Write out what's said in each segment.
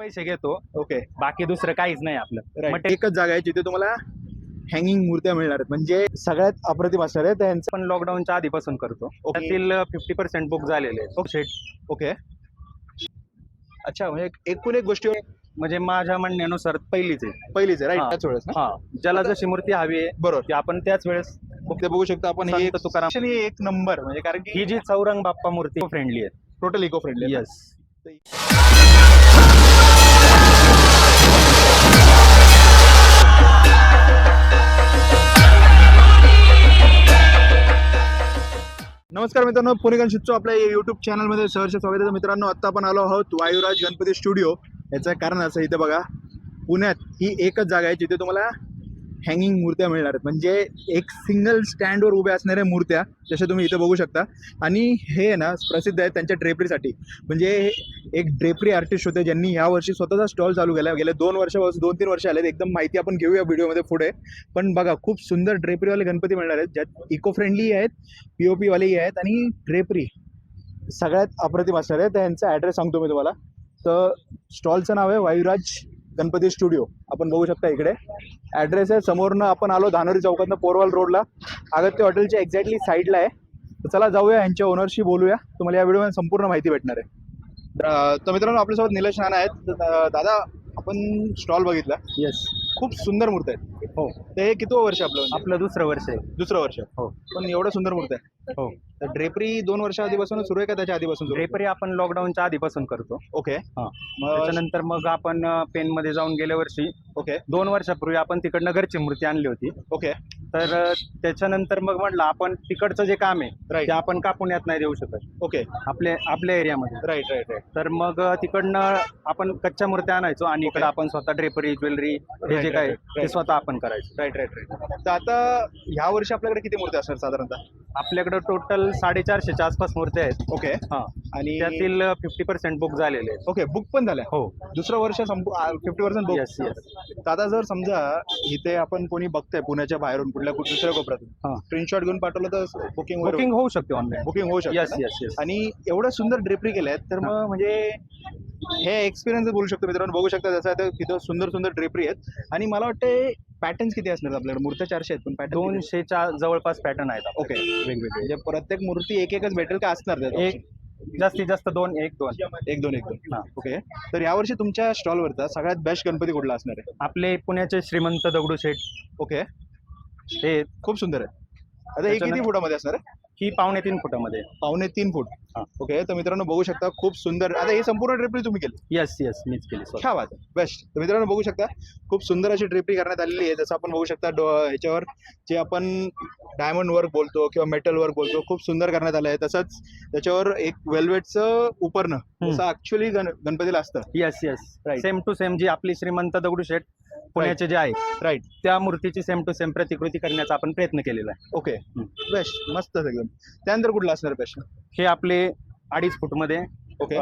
पैसे घेतो. ओके. बाकी दुसरं काहीच नाही आपलं. एकच जागा आहे जिथे तुम्हाला हँगिंग मूर्त्या मिळणार आहेत. म्हणजे सगळ्यात अप्रतिम असणार आहे त्यांचं. पण लॉकडाऊनच्या आधीपासून करतो. त्यातील फिफ्टी पर्सेंट बुक झालेले आहेत. ओके ओके अच्छा म्हणजे एकूण एक गोष्टी म्हणजे माझ्या म्हणण्यानुसार पहिलीच आहे. पहिलीच आहे राईट हा. त्याच वेळेस ना? हा. ज्याला जशी मूर्ती हवी आहे बरोबर. ती आपण त्याच वेळेस ते बघू शकतो आपण. हे संत तुकाराम हे एक नंबर म्हणजे कारण की ही जी चौरंग बाप्पा मूर्ती फ्रेंडली आहे. टोटल इको फ्रेंडली येस नमस्कार मित्रांनो पुणे शिकतो आपल्या युट्यूब चॅनलमध्ये सहर्ष स्वागत आहे. मित्रांनो आत्ता आपण आलो आहोत वायुराज गणपती स्टुडिओ याचं कारण असं इथे बघा पुण्यात ही एकच जागा आहे जिथे तुम्हाला हँगिंग मूर्त्या मिळणार आहेत. म्हणजे एक सिंगल स्टँडवर उभ्या असणाऱ्या मूर्त्या जशा तुम्ही इथे बघू शकता. आणि हे आहे ना प्रसिद्ध आहे त्यांच्या ड्रेपरीसाठी म्हणजे एक ड्रेपरी आर्टिस्ट होते ज्यांनी यावर्षी स्वतःचा स्टॉल चालू केला. गेले दोन वर्षापासून दोन तीन वर्ष आले एकदम माहिती आपण घेऊया व्हिडिओमध्ये पुढे. पण बघा खूप सुंदर ड्रेपरीवाले गणपती मिळणार आहेत ज्यात इको फ्रेंडली आहेत पी ओ पीवालेही आहेत आणि ड्रेपरी सगळ्यात अप्रतिम असणार आहे त्यांचा ॲड्रेस सांगतो मी तुम्हाला. तर स्टॉलचं नाव आहे वायुराज गणपती स्टुडिओ आपण बघू शकता इकडे. ॲड्रेस आहे समोरनं आपण आलो धानोरी चौकातनं पोरवाल रोडला. अगत्य हॉटेलच्या एक्झॅक्टली साईडला आहे. तर चला जाऊया यांच्या ओनरशी बोलूया. तुम्हाला या व्हिडिओमध्ये संपूर्ण माहिती भेटणार आहे. तर- तर मित्रांनो आपल्यासोबत निलेश नाना आहेत. दादा आपण स्टॉल बघितला. येस खूप सुंदर मूर्ती आहेत. हो. ते हे किती वर्ष आपलं म्हणजे? आपलं दुसरं वर्ष आहे. दुसरं वर्ष. हो. पण एवढं सुंदर मूर्ती आहे. हो. तर ड्रेपरी दोन वर्ष आधीपासून सुरू आहे का त्याच्या आधीपासून सुरू? आहे? ड्रेपरी आपण लॉकडाऊनच्या आधीपासून करतो. ओके. हा. मग त्याच्यानंतर मग आपण पेन मध्ये जाऊन गेल्या वर्षी ओके. दोन वर्षापूर्वी आपण तिकडनं घरची मूर्ती आणली होती. ओके. तर अ, त्याच्यानंतर मग म्हटलं आपण तिकडचं जे काम आहे राईट ते आपण का पुण्यात नाही देऊ शकत. ओके. आपल्या आपल्या एरियामध्ये. राईट राईट राईट तर मग अ, तिकडनं आपण कच्च्या मूर्त्या आणायचो आणि इकडे. आपण स्वतः ड्रेपरी ज्वेलरी हे जे right, काय right, ते right. स्वतः आपण करायचो. राईट राईट राईट तर आता ह्या वर्षी आपल्याकडे किती मूर्ती असणार साधारणतः? आपल्याकडे टोटल साडेचारशेच्या आसपास मूर्त्या आहेत. ओके हा. आणि त्यातील फिफ्टी पर्सेंट बुक झालेले आहेत. ओके बुक पण झाल्या. हो. दुसरं वर्ष संपू fifty percent book yes yes तर आता जर समजा इथे आपण कोणी बघतंय पुण्याच्या बाहेरून कुठल्या कु- दुसऱ्या हा. कोपऱ्यातून स्क्रीनशॉट घेऊन पाठवलं तर बुकिंग बुकिंग होऊ शकते ऑनलाईन बुकिंग होऊ येस शकते येस येस आणि एवढं सुंदर ड्रेपरी केल्या आहेत तर मग म्हणजे हे एक्सपिरियन्स बोलू शकतो मित्रांनो बघू शकता जसं आता तिथं सुंदर सुंदर ड्रेपरी आहेत. आणि मला वाटतं पॅटर्न्स किती असणार आपल्याकडे? मूर्त्या चारशे आहेत पण पॅटर्न दोनशेच्या जवळपास पॅटर्न आहेत ओके वेगवेगळे. म्हणजे प्रत्येक मूर्ती एक एकच भेटेल का असणार त्यात एक जास्तीत जास्त दोन एक दोन. एक दोन एक दोन. हा. ओके तर यावर्षी तुमच्या स्टॉलवरचा सगळ्यात बेस्ट गणपती कुठला असणार आहे? आपले पुण्याचे श्रीमंत दगडूशेठ. ओके हे खूप सुंदर आहे. आता हे किती त्याच्यानं- फुटामध्ये असणार आहे? ही पावणे तीन फुटामध्ये. पावणे तीन फूट. हा. ओके तर मित्रांनो बघू शकता खूप सुंदर. आता ही संपूर्ण ड्रेपरी तुम्ही केली? येस येस मीच केली स्वतः. क्या बात बेस्ट तर मित्रांनो बघू शकता खूप सुंदर अशी ड्रेपरी करण्यात आलेली आहे. जसं आपण बघू शकता डो- ह्याच्यावर जे आपण डायमंड वर्क बोलतो किंवा मेटल वर्क बोलतो खूप सुंदर करण्यात आलं आहे. तसंच त्याच्यावर एक वेल्वेटचं उपरणं जसं ऍक्च्युअली गण गणपतीला असतं. Yes yes Right. Same to same जी आपली श्रीमंत दगडूशेठ पुण्याचे जे आहे राईट त्या मूर्तीची सेम टू सेम प्रतिकृती करण्याचा आपण प्रयत्न केलेला आहे. ओके. बेस्ट मस्त एकदम त्यानंतर कुठला असणार बेस्ट हे आपले अडीच फूटमध्ये ओके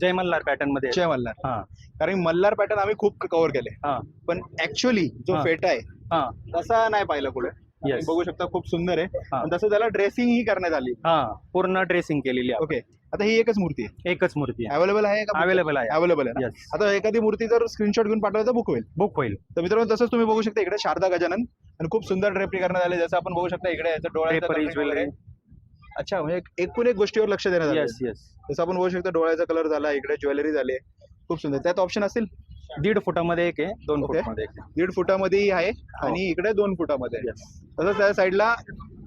जय मल्हार पॅटर्नमध्ये. जय मल्हार. हा. कारण मल्हार पॅटर्न आम्ही खूप कव्हर केले. हा. पण ऍक्च्युअली जो. फेटा आहे हा. तसा नाही पाहिला पुढे. येस बघू शकता खूप सुंदर आहे. तसं त्याला ड्रेसिंग ही करण्यात आली. हा. पूर्ण ड्रेसिंग केलेली आहे. ओके आता ही एकच मूर्ती आहे. एकच मूर्ती आहे. अवेलेबल आहे का अवेलेबल आहे. अवेलेबल आहे ना? आता एखादी मूर्ती जर स्क्रीनशॉट घेऊन पाठवलं तर बुक होईल. बुक होईल. तर मित्रांनो तसंच तुम्ही बघू शकता इकडे शारदा गजानन. आणि खूप सुंदर ड्रेपरी करण्यात आले. जसं आपण बघू शकता इकडे याचं डोळ्याचं coloring वगैरे. अच्छा म्हणजे एक- एकूण एक गोष्टीवर लक्ष देण्यात आलं. येस येस जसं आपण बघू शकता डोळ्याचा कलर झाला इकडे ज्वेलरी झाली. खूप सुंदर. त्यात ऑप्शन असतील? दीड फुटामध्ये एक आहे दोन Okay. फुटामध्ये एक आहे. दीड फुटामध्ये आहे आणि इकडे दोन फुटामध्ये. आहे. Yes. तसंच त्या साईडला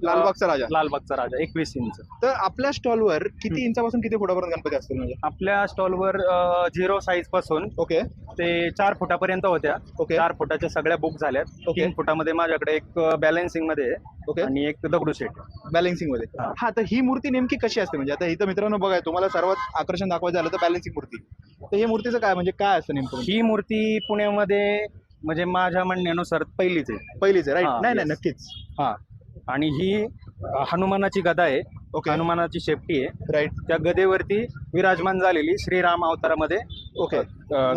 लालबागचा राजा. लालबागचा राजा एकवीस इंच. तर आपल्या स्टॉलवर किती इंचापासून किती फुटापर्यंत गणपती असतील म्हणजे? आपल्या स्टॉलवर झिरो साईजपासून ओके. ते चार फुटापर्यंत होत्या. ओके. चार फुटाच्या सगळ्या बुक झाल्यात. तीन फुटामध्ये माझ्याकडे एक बॅलन्सिंगमध्ये ओके. आणि एक दगडूशेठ बॅलन्सिंगमध्ये हा. तर ही मूर्ती नेमकी कशी असते म्हणजे? आता इथं मित्रांनो बघा तुम्हाला सर्वात आकर्षण दाखवायचं झालं तर बॅलन्सिंग मूर्ती. तर ही मूर्तीचं काय म्हणजे काय असतं नेमकं ही मूर्ती पुण्यामध्ये म्हणजे माझ्या म्हणण्यानुसार पहिलीच आहे. पहिलीच आहे राईट नाही नाही. नक्कीच. हा. आणि ही हनुमानाची गदा आहे. ओके. हनुमानाची शेपटी आहे. राईट. त्या गदेवरती विराजमान झालेली श्रीराम अवतारामध्ये ओके.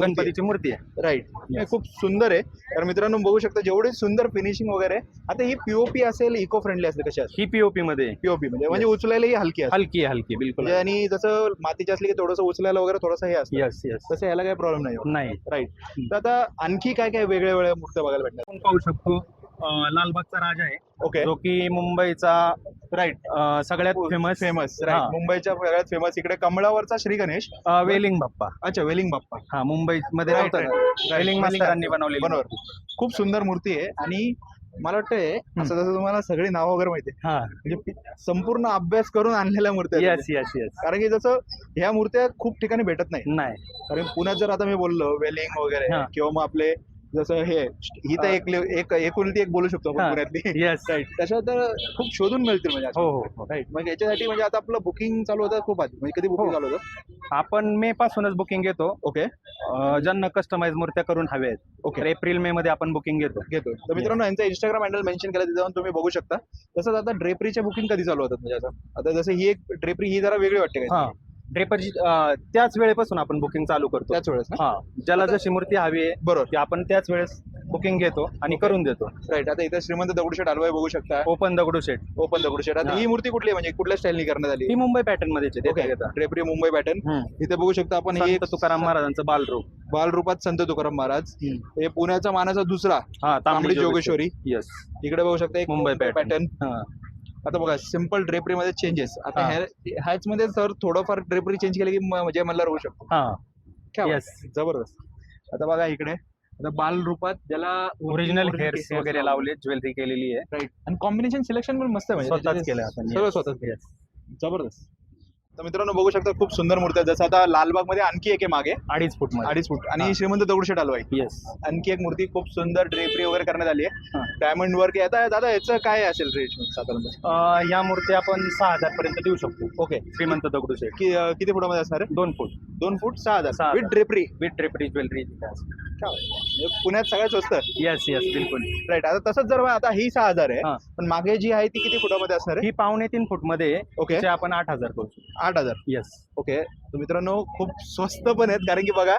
गणपतीची मूर्ती आहे. राईट. हे खूप सुंदर आहे. तर मित्रांनो बघू शकता जेवढे सुंदर फिनिशिंग वगैरे. आता ही पीओपी असेल इको फ्रेंडली असेल कशी असेल? ही पीओपी मध्ये. पीओपी म्हणजे म्हणजे उचलायलाही हलकी असते हलकी आहे हलकी बिलकुल म्हणजे आणि जसं मातीची असली की थोडंसं उचलायला वगैरे थोडंसं हे असतं. यस यस तसं याला काही प्रॉब्लेम नाही. नाही. राईट तर आता आणखी काय काय वेगळ्या वेगळ्या मूर्त्या बघायला भेटणार? आपण पाहू शकतो. लालबागचा राजा आहे. ओके जो की मुंबईचा राईट सगळ्यात फेमस फेमस राईट मुंबईच्या सगळ्यात फेमस इकडे कमळावरचा श्री गणेश. वेलिंग बाप्पा. अच्छा वेलिंग बाप्पा. हा मुंबई मध्ये Right, राहतो right, ना right. वेलिंग मास्तरांनी बनवलेली. बरोबर. खूप सुंदर मूर्ती आहे. आणि मला वाटतंय असं जसं तुम्हाला सगळी नावं वगैरे माहिती आहे. म्हणजे संपूर्ण अभ्यास करून आणलेल्या मूर्त्या येस येस येस कारण की जसं ह्या मूर्त्या खूप ठिकाणी भेटत नाही नाही. कारण पुण्यात जर आता मी बोललो वेलिंग वगैरे. किंवा मग आपले जसं हे ही तर एक एक एकुलती एक बोलू शकतो आपण हा. पुण्यातली. येस राईट तर खूप शोधून मिळतील म्हणजे हो हो हो राईट मग याच्यासाठी म्हणजे आता आपलं बुकिंग चालू होतं खूप आधी. म्हणजे कधी बुकिंग हो. चालू होतं? आपण मे पासूनच बुकिंग घेतो. ओके. अं, ज्यांना कस्टमाइज मूर्त्या करून हवे आहेत. ओके. तर एप्रिल मे मध्ये आपण बुकिंग घेतो. घेतो. तर मित्रांनो यांचा इंस्टाग्राम हँडल मेन्शन केला तिथे जाऊन तुम्ही बघू शकता. तसंच आता ड्रेपरीचे बुकिंग कधी चालू होतात म्हणजे असं? आता जसं ही एक ड्रेपरी ही जरा वेगळी वाटते हा. ड्रेपरची त्याच वेळेपासून आपण बुकिंग चालू करतो. त्याच वेळेस ना? हा. ज्याला जशी मूर्ती हवी आहे बरोबर. ती आपण त्याच वेळेस बुकिंग घेतो आणि करून देतो. राईट. आता इथे श्रीमंत दगडूशेठ हलवाई बघू शकता. ओपन दगडूशेठ. ओपन दगडूशेठ. आता हा. ही मूर्ती कुठली आहे? म्हणजे कुठल्या स्टाईलनी करण्यात आली? ही मुंबई पॅटर्नमध्ये ओके. ड्रेपरी मुंबई पॅटर्न हम्म. इथे बघू शकता आपण हे संत तुकाराम महाराजांचं बालरूप. बालरूपात संत तुकाराम महाराज. हे पुण्याचा मानाचा दुसरा हा तांबडी जोगेश्वरी. येस इकडे बघू शकता एक मुंबई मुंबई pattern. पॅटर्न हा. आता बघा सिंपल ड्रेपरी मध्ये चेंजेस आता हा. ह्या- ह्याच मध्ये सर थोडंफार ड्रेपरी चेंज केली की म- म्हणजे मला होऊ शकतो हा क्या बात येस आहे. जबरदस्त आता बघा इकडे आता बाल रूपात ज्याला ओरिजिनल हेअर्स cases वगैरे लावले ज्वेलरी केलेली आहे राईट आणि कॉम्बिनेशन सिलेक्शन पण मस्त आहे म्हणजे स्वतःच केलं आपण सगळं yes. स्वतःच केलं. Yes. जबरदस्त तर मित्रांनो बघू शकता खूप सुंदर मूर्ती आहे. जसं आता लालबागमध्ये आणखी एक आहे मागे. अडीच फूटमध्ये. अडीच फूट. आणि. श्रीमंत दगडूशेठ हलवाई. येस आणखी एक मूर्ती खूप सुंदर ड्रेपरी वगैरे करण्यात आली आहे. हा. डायमंड वर्क आहे. आता दादा याचं काय असेल रेट साधारणतः या मूर्ती आपण सहा हजार पर्यंत देऊ शकतो. ओके श्रीमंत दगडूशेठ. किती फुटामध्ये असणार आहे? दोन फूट. दोन फूट सहा हजार. सहा विथ हजार. ड्रेपरी विथ ड्रेपरी ज्वेलरी पुण्यात सगळ्यात स्वस्त. येस येस बिलकुल. राईट आता तसंच जर आता ही सहा हजार आहे. हा. पण मागे जी आहे ती किती फुटामध्ये असणार आहे? ही पावणे तीन फूटमध्ये आहे. ओके तिचे आपण आठ हजार करू आठ हजार. येस ओके तर मित्रांनो खूप स्वस्त पण आहेत कारण की बघा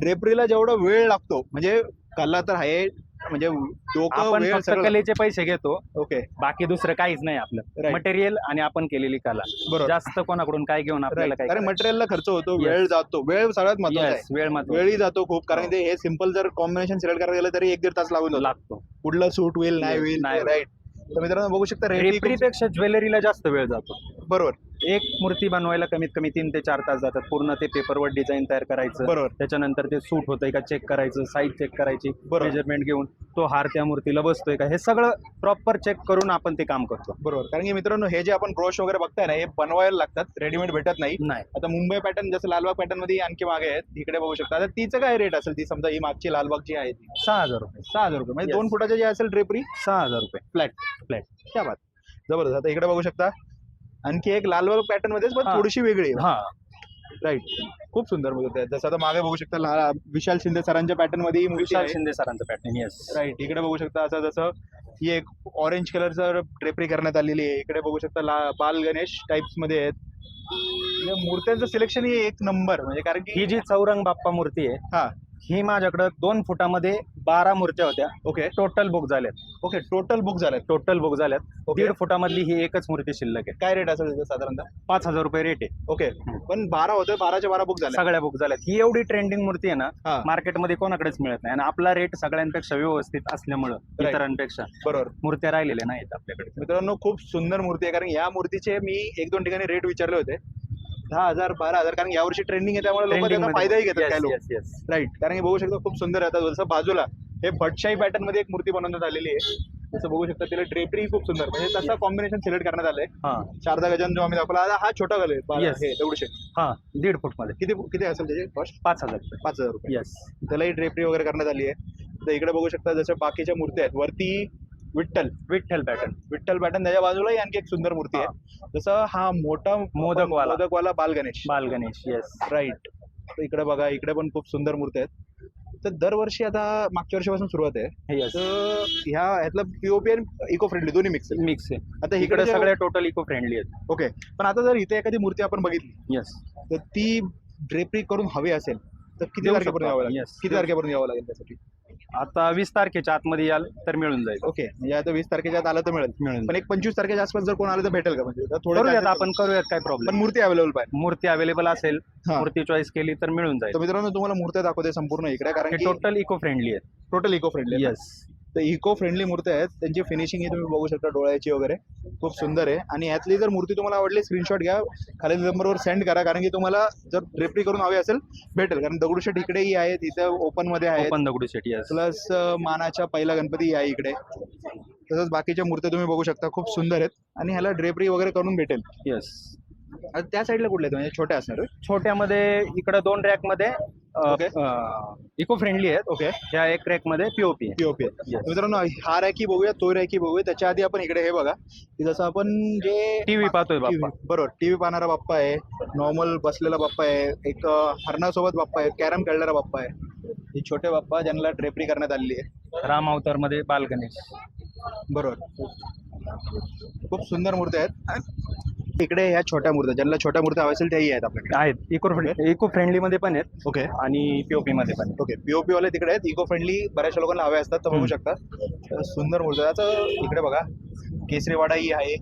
ड्रेपरीला जेवढा वेळ लागतो म्हणजे कला तर आहे म्हणजे डोकं आपण वेळ फक्त सगळं कलेचे पैसे घेतो. ओके. बाकी दुसरं काहीच नाही आपलं. Right. मटेरियल आणि आपण केलेली कला. बरोबर. जास्त कोणाकडून काय घेऊन आपल्याला. काय कारण करायचं? मटेरियलला खर्च होतो Yes. वेळ जातो. वेळ सगळ्यात महत्त्वाचा Yes, आहे. वेळ मात्र वेळही जातो खूप. कारण हो. ते हे सिंपल जर कॉम्बिनेशन सिलेक्ट करायला गेलं तरी एक दीड तास लागून जातो. लागतो. कुठलं सूट होईल नाही Yes, होईल नाही. राईट तर मित्रांनो बघू शकता रेफरीपेक्षा ज्वेलरीला जास्त वेळ जातो. बरोबर. एक मूर्ती बनवायला कमीत कमी तीन ते चार तास जातात. पूर्ण ते पेपरवर डिझाईन तयार करायचं. बरोबर. त्याच्यानंतर ते सूट होतंय का चेक करायचं साईज चेक करायची बरोबर. मेजरमेंट घेऊन तो हार त्या मूर्तीला बसतोय का? हे सगळं प्रॉपर चेक करून आपण ते काम करतो. बरोबर. कारण की मित्रांनो हे जे आपण ब्रोश वगैरे बघताय ना हे बनवायला लागतात. रेडीमेड भेटत नाही. नाही. आता मुंबई पॅटर्न जसं लालबाग पॅटर्नमध्ये आणखी मागे आहेत. इकडे बघू शकता. आता तिचं काय रेट असेल ती? समजा ही मागची लालबागची आहे ती. सहा हजार रुपये. सहा हजार रुपये. म्हणजे Yes. दोन फुटाचे जे असेल ड्रेपरी सहा हजार रुपये. Flat Flat. क्या बात. जबरदस्त. आता इकडे बघू शकता. आणखी एक लालबाग पॅटर्न मध्येच पण हा. थोडीशी वेगळी आहे. हा. राईट खूप सुंदर मूर्ती आहे जसं आता मागे बघू शकता ला- विशाल शिंदे सरांच्या पॅटर्नमध्ये ही मूर्ती विशाल आहे. शिंदे सरांचं पॅटर्न येस राईट इकडे बघू शकता असं जसं ही एक ऑरेंज कलरचं ड्रेपरी करण्यात आलेली आहे. इकडे बघू शकता ला बाल गणेश टाइप्समध्ये आहेत. या मूर्त्यांचं सिलेक्शन ही एक नंबर म्हणजे कारण की ही जी चौरंग बाप्पा मूर्ती आहे हा. ही माझ्याकडं दोन फुटामध्ये बारा मूर्त्या होत्या. ओके टोटल बुक झाल्यात ओके टोटल बुक झालं टोटल बुक झाल्यात ओके दीड फुटामधली ही एकच मूर्ती शिल्लक आहे. काय रेट असेल त्याचा साधारणतः? पाच हजार रुपये रेट आहे. ओके पण बारा होते बाराच्या बारा बुक झाले सगळ्या बुक झाल्यात ही एवढी ट्रेंडिंग मूर्ती आहे ना हा. मार्केटमध्ये कोणाकडेच मिळत नाही. आणि आपला रेट सगळ्यांपेक्षा व्यवस्थित असल्यामुळं Right. इतरांपेक्षा. बरोबर. मूर्त्या राहिलेल्या नाहीत आपल्याकडे. मित्रांनो खूप सुंदर मूर्ती आहे. कारण या मूर्तीचे मी एक दोन ठिकाणी रेट विचारले होते. दहा हजार बारा हजार कारण यावर्षी ट्रेंडिंग आहे त्यामुळे लोक Trending त्याचा मध्ये- फायदाही घेतात Yes, काय लोक. yes, yes. राईट कारण बघू शकता खूप सुंदर आहे आता जसं बाजूला हे भटशाही पॅटर्नमध्ये एक मूर्ती बनवण्यात आलेली आहे. जसं बघू शकता तिला ड्रेपरी खूप सुंदर म्हणजे तसं कॉम्बिनेशन सिलेक्ट करण्यात आलंय. हा. शारदा गजान जो आम्ही दाखवला आता हा छोटा कलर Yes. हे तेवढे हा दीड फूटमध्ये किती किती असेल त्याचे कॉस्ट पाच हजार रुपये. पाच हजार रुपये. येस त्यालाही ड्रेपरी वगैरे करण्यात आली आहे. तर इकडे बघू शकता जसं बाकीच्या मूर्ती आहेत वरती विठ्ठल विठ्ठल पॅटर्न विठ्ठल पॅटर्न त्याच्या बाजूलाही आणखी एक सुंदर मूर्ती आहे. जसं हा मोठा मोदकवाला. मोदकवाला बाल गणेश. बाल गणेश येस राईट इकडे बघा इकडे पण खूप सुंदर मूर्ती आहेत. तर दरवर्षी आता मागच्या वर्षापासून सुरुवात आहे. तर ह्या ह्यातलं पीओपी आणि इको फ्रेंडली दोन्ही मिक्स मिक्स आहे. आता इकडे इकडे सगळे टोटल इको फ्रेंडली आहेत. ओके पण आता जर इथे एखादी मूर्ती आपण बघितली येस तर ती ड्रेपरी करून हवी असेल तर किती देऊ तारखेपर्यंत शकतो यावं आपण, लागेल? yes. किती तारखेपर्यंत यावं लागेल त्यासाठी? आता वीस तारखेच्या आतमध्ये याल तर मिळून जाईल. ओके म्हणजे आता वीस तारखेच्या आत आलं तर मिळेल. मिळून पण एक पंचवीस तारखेच्या आसपास जर कोण आलं तर भेटेल का? म्हणजे तर थोडं करूयात आपण करूयात काय पण प्रॉब्लेम मूर्ती अवेलेबल पाहिजे. मूर्ती अवेलेबल असेल हा. मूर्ती चॉईस केली तर मिळून जाईल. तर मित्रांनो तुम्हाला मूर्त्या दाखवते संपूर्ण इकडे कारण हे की टोटल इको फ्रेंडली आहेत टोटल इको फ्रेंडली येस तर इको फ्रेंडली मूर्ती आहेत. त्यांची फिनिशिंग ही तुम्ही बघू शकता डोळ्याची वगैरे. खूप सुंदर आहे. आणि यातली जर मूर्ती तुम्हाला आवडली स्क्रीनशॉट घ्या. खाली नंबरवर सेंड करा. कारण की तुम्हाला जर ड्रेपरी करून हवी असेल भेटेल. कारण दगडूशेठ इकडेही आहेत. इथं ओपनमध्ये आहेत. Open Dagdu Sheth yes plus मानाच्या पहिला गणपती आहे इकडे. तसंच बाकीच्या मूर्त्या तुम्ही बघू शकता. खूप सुंदर आहेत. आणि ह्याला ड्रेपरी वगैरे करून भेटेल. येस त्या साईडला कुठल्या म्हणजे छोट्या असणार? छोट्यामध्ये इकडे दोन रॅकमध्ये. इको फ्रेंडली आहेत ओके. ह्या एक रॅकमध्ये पीओपी पीओपी मित्रांनो हा रॅकी बघूया तो रॅकी बघूया. त्याच्या आधी आपण इकडे हे बघा. की जसं आपण जे टीव्ही पाहतोय बरोबर टीव्ही पाहणारा बाप्पा आहे नॉर्मल बसलेला बाप्पा आहे एक हरणासोबत बाप्पा आहे कॅरम खेळणारा बाप्पा आहे. हे छोटे बाप्पा ज्यांना ड्रेपरी करण्यात आलेली आहे. राम अवतारमध्ये बाल गणेश. बरोबर. खूप सुंदर मूर्ती आहेत. इकडे ह्या छोट्या मूर्त्या ज्यांना छोट्या मूर्त्या हव्या असेल त्याही आहेत आपल्याकडे. आहेत. इको इको फ्रेंडली मध्ये पण आहेत ओके आणि पीओपी मध्ये पण आहेत. ओके पीओपी वाले तिकडे आहेत. इको फ्रेंडली बऱ्याचशा लोकांना हवे असतात तर बघू. शकता. तर सुंदर मूर्ती आहे. आता इकडे बघा. केसरीवाडाही आहे.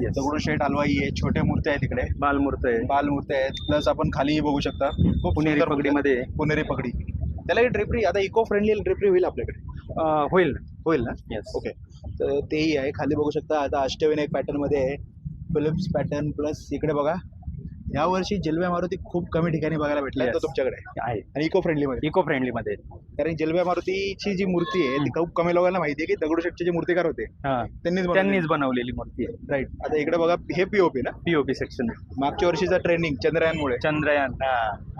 Yes. दगडूशेठ हलवाई आहे. छोटे मूर्ती आहेत इकडे. बालमूर्त आहे बालमूर्ती आहेत. प्लस आपण खालीही बघू शकता. खूप पुणेरी सुंदर पगडी मध्ये आहे. पुणेरी पगडी. त्याला ड्रिपरी आता इको फ्रेंडली ड्रिपरी होईल आपल्याकडे. अं, होईल. होईल ना? येस ओके तर तेही आहे. खाली बघू शकता. आता अष्टविनायक पॅटर्नमध्ये आहे. फिलिप्स पॅटर्न प्लस इकडे बघा. या वर्षी जिलब्या मारुती खूप कमी ठिकाणी बघायला Yes. तो तुमच्याकडे. आहे. आणि इको फ्रेंडली मध्ये. इको फ्रेंडली मध्ये. कारण जिलब्या मारुतीची जी मूर्ती आहे ती खूप कमी लोकांना माहिती आहे की दगडूशेठचे जे मूर्तीकार होते हा. त्यांनीच त्यांनीच बनवलेली मूर्ती आहे. राईट आता इकडे बघा हे पीओपी ना? पीओपी सेक्शन मागच्या वर्षीचा ट्रेनिंग चंद्रयानमुळे. चंद्रयान हा.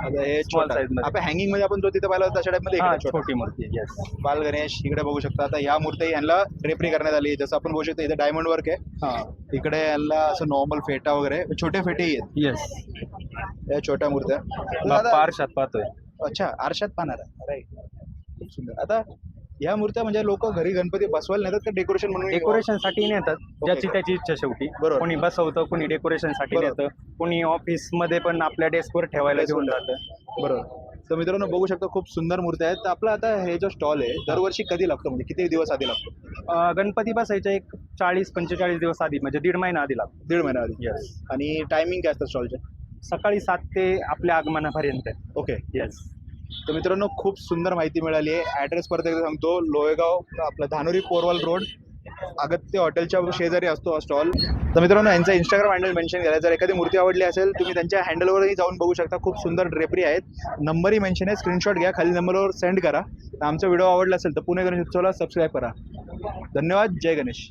आता हे Small छोटा. size मध्ये. आपण हँगिंगमध्ये आपण जो तिथे पाहिला होता तशा टाइपमध्ये हा, इकडे छोटा. छोटी मूर्ती येस बाल गणेश इकडे बघू शकता. आता या मूर्ती यांना ड्रेपरी करण्यात आली आहे. जसं आपण बघू शकतो इथे डायमंड वर्क आहे. हा. इकडे यांना असं नॉर्मल फेटा वगैरे छोटे फेटेही आहेत. येस या छोट्या मूर्त्या. बाप्पा आरशात पाहतोय. अच्छा आरशात पाहणार राईट खूप सुंदर. आता या मूर्त्या म्हणजे लोक घरी गणपती बसवायला नेतात का डेकोरेशन म्हणून? डेकोरेशनसाठी नेतात ज्याची त्याची इच्छा शेवटी. बरोबर. कोणी बसवतं कोणी डेकोरेशनसाठी बरोबर. नेतं. कोणी ऑफिसमध्ये पण आपल्या डेस्कवर ठेवायला घेऊन जातं. बरोबर. तर मित्रांनो बघू शकता खूप सुंदर मूर्ती आहेत. तर आपला आता हे जो स्टॉल आहे दरवर्षी कधी लागतो? म्हणजे किती दिवस आधी लागतो? अं, गणपती बसायच्या एक चाळीस पंचेचाळीस दिवस आधी म्हणजे दीड महिना आधी लागतो. दीड महिना आधी. येस आणि टायमिंग काय असतं स्टॉलचे सकाळी सात ते आपल्या आगमनापर्यंत. ओके. येस तर मित्रांनो खूप सुंदर माहिती मिळाली आहे. ॲड्रेस परत एकदा सांगतो. लोहेगाव आपला धानोरी पोरवाल रोड अगत्य हॉटेलच्या शेजारी असतो हा स्टॉल तर मित्रांनो यांचा इंस्टाग्राम हँडल मेन्शन केला जर एखादी मूर्ती आवडली असेल तुम्ही त्यांच्या हँडलवरही जाऊन बघू शकता. खूप सुंदर ड्रेपरी आहेत. नंबरही मेन्शन आहे. स्क्रीनशॉट घ्या. खाली नंबरवर सेंड करा. तर आमचा व्हिडिओ आवडला असेल तर पुणे गणेश उत्सवला सबस्क्राईब करा. धन्यवाद. जय गणेश.